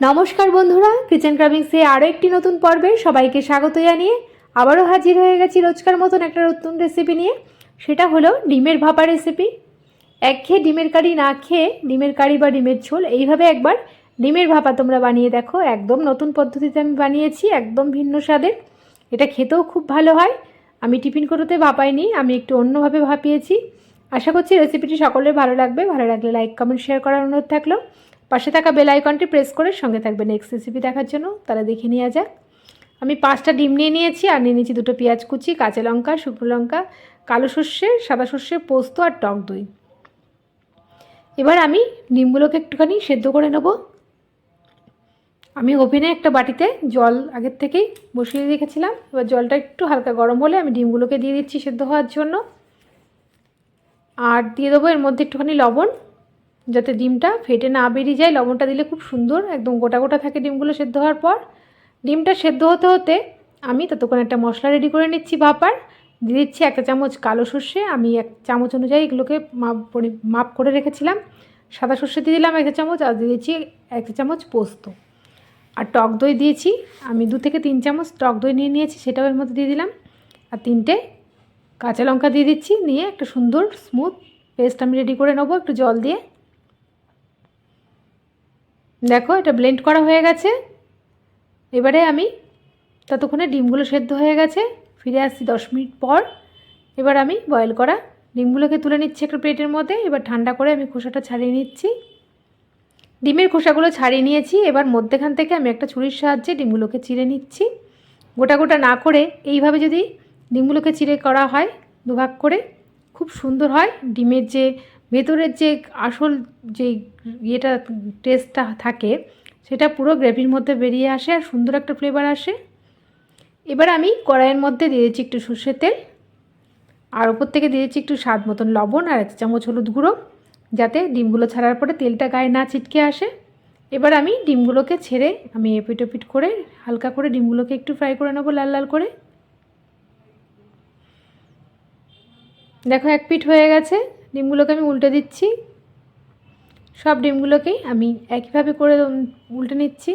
নমস্কার বন্ধুরা কিচেন ক্রাভিংসে আরও একটি নতুন পর্বে সবাইকে স্বাগত জানিয়ে আবারও হাজির হয়ে গেছি রোজকার মতন একটা নতুন রেসিপি নিয়ে। সেটা হলো ডিমের ভাপা রেসিপি একঘেয়ে ডিমের কারি না খেয়ে ডিমের কারি বা ডিমের ঝোল এইভাবে একবার ডিমের ভাপা তোমরা বানিয়ে দেখো। একদম নতুন পদ্ধতিতে আমি বানিয়েছি, একদম ভিন্ন স্বাদের। এটা খেতেও খুব ভালো হয়। আমি টিফিন কোটোতে ভাপাইনি, আমি একটু অন্যভাবে ভাপিয়েছি। আশা করছি রেসিপিটি সকলের ভালো লাগবে। ভালো লাগলে লাইক কমেন্ট শেয়ার করার অনুরোধ থাকল। পাশে থাকা বেল আইকনটি প্রেস করে সঙ্গে থাকবে নেক্সট রেসিপি দেখার জন্য। তারা দেখে নেওয়া যাক। আমি পাঁচটা ডিম নিয়ে নিয়েছি, আর নিয়ে নিয়েছি দুটো পেঁয়াজ কুচি, কাঁচা লঙ্কা, শুকনো লঙ্কা, কালো সর্ষে, সাদা সর্ষে, পোস্ত আর টক দই। এবার আমি ডিমগুলোকে একটুখানি সেদ্ধ করে নেব। আমি ওভেনে একটা বাটিতে জল আগের থেকেই বসিয়ে রেখেছিলাম। এবার জলটা একটু হালকা গরম হলে আমি ডিমগুলোকে দিয়ে দিচ্ছি সেদ্ধ হওয়ার জন্য। আর দিয়ে দেবো এর মধ্যে একটুখানি লবণ। যাতে ডিমটা ফেটে না বেরিয়ে যায়, লবণটা দিলে খুব সুন্দর, একদম গোটা গোটা থাকে ডিমগুলো সেদ্ধ হওয়ার পর। ডিমটা সেদ্ধ হতে হতে আমি ততক্ষণ একটা মশলা রেডি করে নিচ্ছি ভাপার, দিয়ে দিচ্ছি একটা চামচ কালো সর্ষে, আমি এক চামচ অনুযায়ী এগুলোকে মাপ মাপ করে রেখেছিলাম। সাদা সর্ষে দিয়ে দিলাম একটা চামচ, আর দিয়ে দিচ্ছি একটা চামচ পোস্ত। আর টক দই দিয়েছি, আমি দু থেকে তিন চামচ টক দই নিয়ে নিয়েছি, সেটাও এর মধ্যে দিয়ে দিলাম। আর তিনটে কাঁচা লঙ্কা দিয়ে দিচ্ছি, নিয়ে একটা সুন্দর স্মুথ পেস্ট আমি রেডি করে নেব, একটু জল দিয়ে। দেখো, এটা ব্লেন্ড করা হয়ে গেছে। এবারে আমি ততক্ষণে ডিমগুলো সেদ্ধ হয়ে গেছে। ফিরে আসছি দশ মিনিট পর। এবার আমি বয়েল করা ডিমগুলোকে তুলে নিচ্ছি একটা প্লেটের মধ্যে। এবার ঠান্ডা করে আমি খোসাটা ছাড়িয়ে নিচ্ছি। ডিমের খোসাগুলো ছাড়িয়ে নিয়েছি। এবার মধ্যেখান থেকে আমি একটা ছুরির সাহায্যে ডিমগুলোকে চিড়ে নিচ্ছি। গোটা গোটা না করে এইভাবে যদি ডিমগুলোকে চিড়ে করা হয়, দুভাগ করে, খুব সুন্দর হয়। ডিমের যে ভেতরের যে আসল যে ইয়েটা টেস্টটা থাকে, সেটা পুরো গ্রেভির মধ্যে বেরিয়ে আসে আর সুন্দর একটা ফ্লেভার আসে। এবার আমি কড়াইয়ের মধ্যে দিয়ে দিচ্ছি একটু সর্ষের তেল, আর ওপর থেকে দিয়ে দিচ্ছি একটু স্বাদ মতন লবণ আর এক চামচ হলুদ গুঁড়ো, যাতে ডিমগুলো ছাড়ার পরে তেলটা গায়ে না ছিটকে আসে। এবার আমি ডিমগুলোকে ছেড়ে আমি এপিট ওপিট করে হালকা করে ডিমগুলোকে একটু ফ্রাই করে নেব লাল লাল করে। দেখো এক পিঠ হয়ে গেছে। ডিমগুলোকে আমি উল্টে দিচ্ছি। সব ডিমগুলোকেই আমি একইভাবে করে উল্টে নিচ্ছি।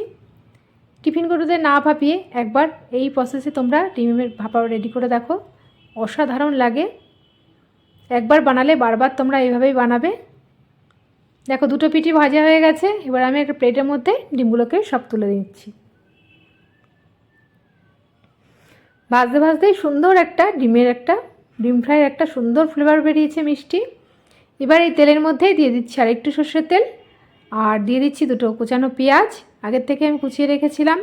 টিফিন কোটোতে না ভাপিয়ে একবার এই প্রসেসে তোমরা ডিমের ভাপা রেডি করে দেখো। অসাধারণ লাগে। একবার বানালে বারবার তোমরা এইভাবেই বানাবে। দেখো, দুটো পিঠি ভাজা হয়ে গেছে। এবার আমি একটা প্লেটের মধ্যে ডিমগুলোকে সব তুলে দিচ্ছি ভাজতে, ভাজতেই সুন্দর একটা ডিমের একটা, ডিম ফ্রাইয়ের একটা সুন্দর ফ্লেভার বেরিয়েছে মিষ্টি। এবার এই তেলের মধ্যেই দিয়ে দিচ্ছি আর একটু সর্ষের তেল। আর দিয়ে দিচ্ছি দুটো কুচানো পেঁয়াজ। আগের থেকে আমি কুচিয়ে রেখেছিলাম।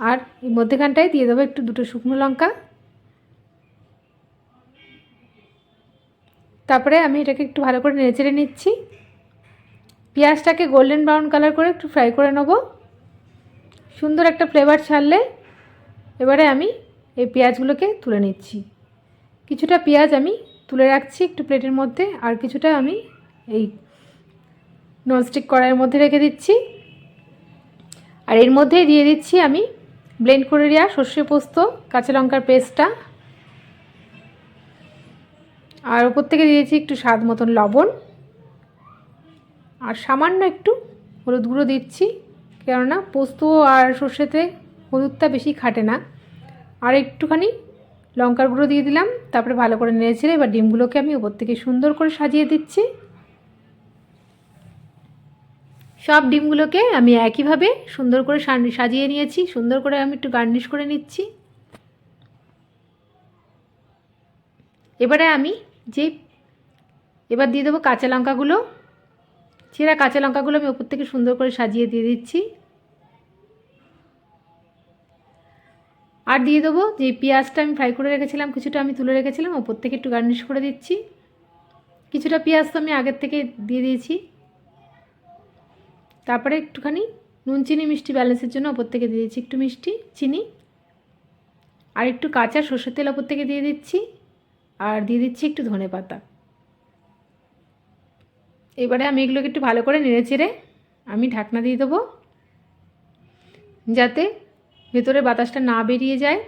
আর এই মধ্যেখানটায় দিয়ে দেবো একটু দুটো শুকনো লঙ্কা। তারপরে আমি এটাকে একটু ভালো করে নেড়েচেড়ে নিচ্ছি। পেঁয়াজটাকে গোল্ডেন ব্রাউন কালার করে একটু ফ্রাই করে নেব। সুন্দর একটা ফ্লেভার ছাড়লে এবারে আমি এই পেঁয়াজগুলোকে তুলে নিচ্ছি। কিছুটা পেঁয়াজ আমি তুলে রাখছি একটু প্লেটের মধ্যে, আর কিছুটা আমি এই ননস্টিক কড়াইয়ের মধ্যে রেখে দিচ্ছি। আর এর মধ্যেই দিয়ে দিচ্ছি আমি ব্লেন্ড করে দেওয়া সর্ষে পোস্ত, কাঁচা লঙ্কার পেস্টটা। আর ওপর থেকে দিয়েছি একটু স্বাদ মতন লবণ। আর সামান্য একটু হলুদ গুঁড়ো দিচ্ছি, কেননা পোস্ত আর সর্ষেতে হলুদটা বেশি খাটে না। আর একটুখানি লঙ্কার গুঁড়ো দিয়ে দিলাম, তারপরে ভালো করে নেড়েছিলে এবার ডিমগুলোকে আমি ওপর থেকে সুন্দর করে সাজিয়ে দিচ্ছি। সব ডিমগুলোকে আমি একইভাবে সুন্দর করে সাজিয়ে নিয়েছি, সুন্দর করে আমি একটু গার্নিশ করে নিচ্ছি। এবারে আমি যে, এবার দিয়ে দেবো কাঁচা লঙ্কাগুলো। ছেঁড়া কাঁচা লঙ্কাগুলো আমি ওপর থেকে সুন্দর করে সাজিয়ে দিয়ে দিচ্ছি। আর দিয়ে দেবো যে পেঁয়াজটা আমি ফ্রাই করে রেখেছিলাম, কিছুটা আমি তুলে রেখেছিলাম, ওপর থেকে একটু গার্নিশ করে দিচ্ছি। কিছুটা পেঁয়াজ তো আমি আগের থেকে দিয়ে দিয়েছি। তারপরে একটুখানি নুন, চিনি, মিষ্টি ব্যালেন্সের জন্য ওপর থেকে দিয়ে দিচ্ছি একটু মিষ্টি, চিনি। আর একটু কাঁচা সর্ষের তেল ওপর থেকে দিয়ে দিচ্ছি, আর দিয়ে দিচ্ছি একটু ধনে পাতা। এবারে আমি এগুলোকে একটু ভালো করে নেড়ে চেড়ে আমি ঢাকনা দিয়ে দেবো, যাতে ভেতরে বাতাসটা না বেরিয়ে যায়।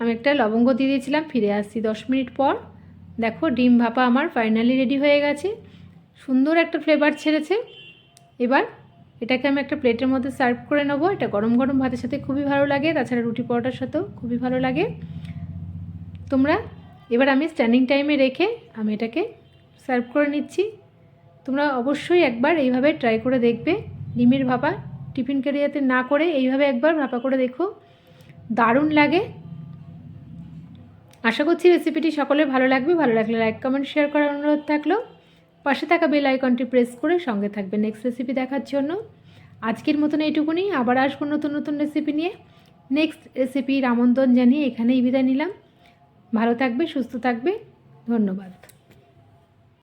আমি একটা লবঙ্গ দিয়ে দিয়েছিলাম, ফিরে আসছি দশ মিনিট পর। দেখো, ডিম ভাপা আমার ফাইনালি রেডি হয়ে গেছে। সুন্দর একটা ফ্লেভার ছেড়েছে। এবার এটাকে আমি একটা প্লেটের মধ্যে সার্ভ করে নেব। এটা গরম গরম ভাতের সাথে খুবই ভালো লাগে, তাছাড়া রুটি পরোটার সাথেও খুবই ভালো লাগে। তোমরা এবার আমি স্ট্যান্ডিং টাইমে রেখে আমি এটাকে সার্ভ করে নিচ্ছি। তোমরা অবশ্যই একবার এইভাবে ট্রাই করে দেখবে। ডিমের ভাপা টিফিন ক্যারিয়াতে না করে এইভাবে একবার ভাপা করে দেখো। দারুণ লাগে। আশা করছি রেসিপিটি সকলে ভালো লাগবে। ভালো লাগলে লাইক কমেন্ট শেয়ার করার অনুরোধ থাকল। পাশে থাকা বেল আইকনটি প্রেস করে সঙ্গে থাকবে নেক্সট রেসিপি দেখার জন্য। আজকের মতন এইটুকুনি। আবার আসব নতুন নতুন রেসিপি নিয়ে। নেক্সট রেসিপির আমন্ত্রণ জানিয়ে এখানেই বিদায় নিলাম। ভালো থাকবে, সুস্থ থাকবে। ধন্যবাদ।